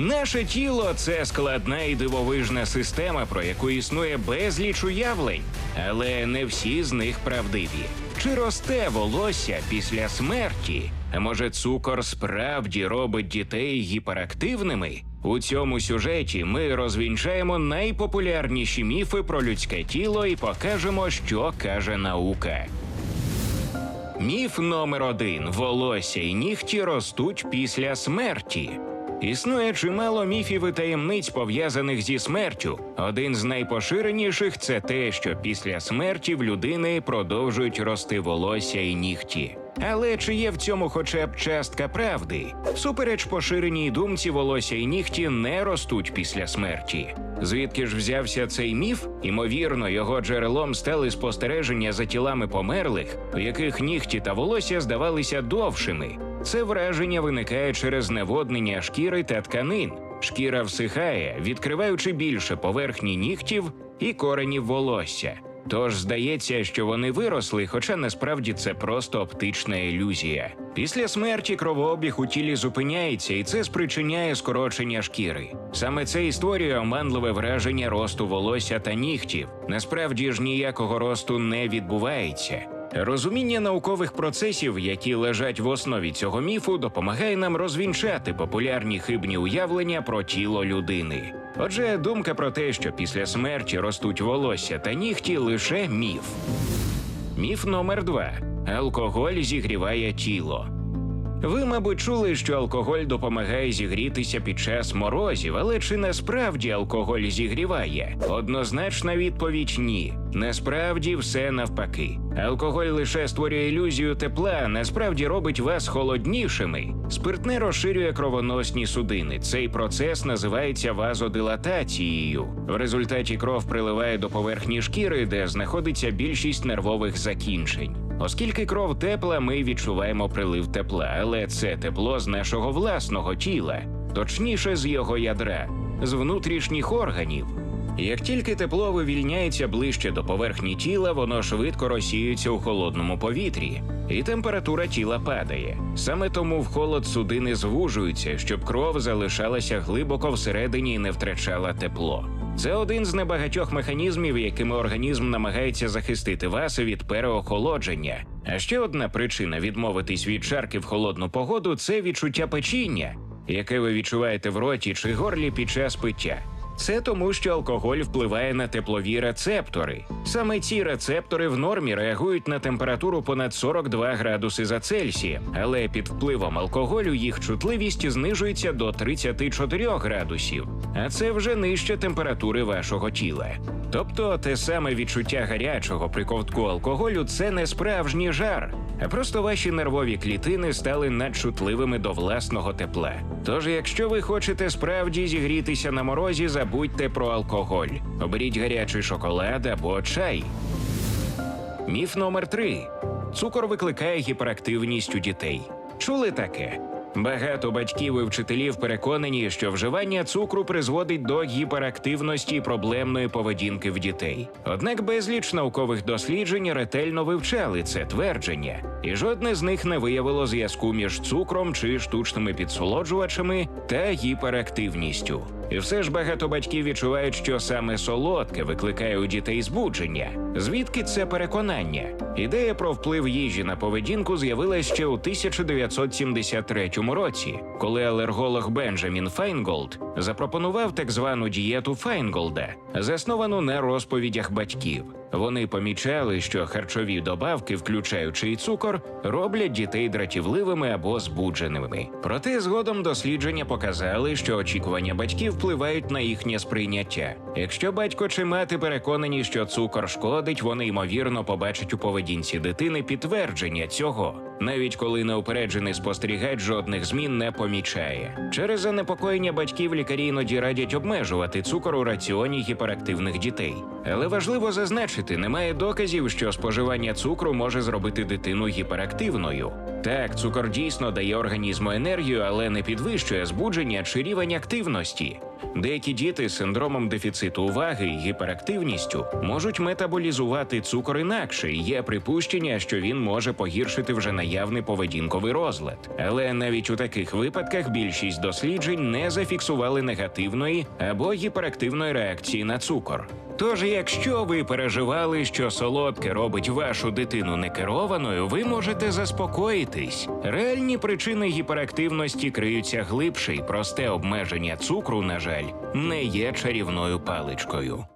Наше тіло це складна і дивовижна система, про яку існує безліч уявлень, але не всі з них правдиві. Чи росте волосся після смерті? Може, цукор справді робить дітей гіперактивними? У цьому сюжеті ми розвінчаємо найпопулярніші міфи про людське тіло і покажемо, що каже наука. Міф номер один: волосся і нігті ростуть після смерті. Існує чимало міфів і таємниць пов'язаних зі смертю. Один з найпоширеніших це те, що після смерті в людини продовжують рости волосся і нігті. Але чи є в цьому хоча б частка правди? Всупереч поширеній думці, волосся і нігті не ростуть після смерті. Звідки ж взявся цей міф? Імовірно, його джерелом стали спостереження за тілами померлих, у яких нігті та волосся здавалися довшими. Це враження виникає через зневоднення шкіри та тканин. Шкіра всихає, відкриваючи більше поверхні нігтів і коренів волосся. Тож здається, що вони виросли, хоча насправді це просто оптична ілюзія. Після смерті кровообіг у тілі зупиняється, і це спричиняє скорочення шкіри. Саме це і створює оманливе враження росту волосся та нігтів. Насправді ж ніякого росту не відбувається. Розуміння наукових процесів, які лежать в основі цього міфу, допомагає нам розвінчати популярні хибні уявлення про тіло людини. Отже, думка про те, що після смерті ростуть волосся та нігті, лише міф. Міф номер два: алкоголь зігріває тіло. Ви, мабуть, чули, що алкоголь допомагає зігрітися під час морозів, але чи насправді алкоголь зігріває? Однозначна відповідь ні. Насправді все навпаки. Алкоголь лише створює ілюзію тепла, насправді робить вас холоднішими. Спиртне розширює кровоносні судини. Цей процес називається вазодилатацією. В результаті кров приливає до поверхні шкіри, де знаходиться більшість нервових закінчень. Оскільки кров тепла, ми відчуваємо прилив тепла, але це тепло з нашого власного тіла, точніше з його ядра, з внутрішніх органів. Як тільки тепло вивільняється ближче до поверхні тіла, воно швидко розсіюється у холодному повітрі, і температура тіла падає. Саме тому в холод судини звужуються, щоб кров залишалася глибоко всередині і не втрачала тепло. Це один з небагатьох механізмів, якими організм намагається захистити вас від переохолодження. А ще одна причина відмовитись від чарки в холодну погоду це відчуття печіння, яке ви відчуваєте в роті чи горлі під час пиття. Це тому, що алкоголь впливає на теплові рецептори. Саме ці рецептори в нормі реагують на температуру понад 42 градуси за Цельсієм, але під впливом алкоголю їх чутливість знижується до 34 градусів, а це вже нижче температури вашого тіла. Тобто те саме відчуття гарячого при ковтку алкоголю це не справжній жар, просто ваші нервові клітини стали надчутливими до власного тепла. Тож, якщо ви хочете справді зігрітися на морозі, забудьте про алкоголь. Оберіть гарячий шоколад або чай. Міф номер три: цукор викликає гіперактивність у дітей. Чули таке? Багато батьків і вчителів переконані, що вживання цукру призводить до гіперактивності і проблемної поведінки в дітей. Однак безліч наукових досліджень ретельно вивчали це твердження, і жодне з них не виявило зв'язку між цукром чи штучними підсолоджувачами та гіперактивністю. І все ж багато батьків відчувають, що саме солодке викликає у дітей збудження. Звідки це переконання? Ідея про вплив їжі на поведінку з'явилася ще у 1973 році, коли алерголог Бенджамін Файнголд запропонував так звану дієту Файнголда, засновану на розповідях батьків. Вони помічали, що харчові добавки, включаючи і цукор, роблять дітей дратівливими або збудженими. Проте згодом дослідження показали, що очікування батьків впливають на їхнє сприйняття. Якщо батько чи мати переконані, що цукор шкодить, вони ймовірно побачать у поведінці дитини підтвердження цього, навіть коли неупереджений спостерігач жодних змін не помічає. Через занепокоєння батьків лікарі іноді радять обмежувати цукор у раціоні гіперактивних дітей. Але важливо зазначити, немає доказів, що споживання цукру може зробити дитину гіперактивною. Так, цукор дійсно дає організму енергію, але не підвищує збудження чи рівень активності. Деякі діти з синдромом дефіциту уваги і гіперактивністю можуть метаболізувати цукор інакше. і Є припущення, що він може погіршити вже наявний поведінковий розлад. Але навіть у таких випадках більшість досліджень не зафіксували негативної або гіперактивної реакції на цукор. Тож, якщо ви переживали, що солодке робить вашу дитину некерованою, ви можете заспокоїтись. Реальні причини гіперактивності криються глибше, і просте обмеження цукру, на жаль, не є чарівною паличкою.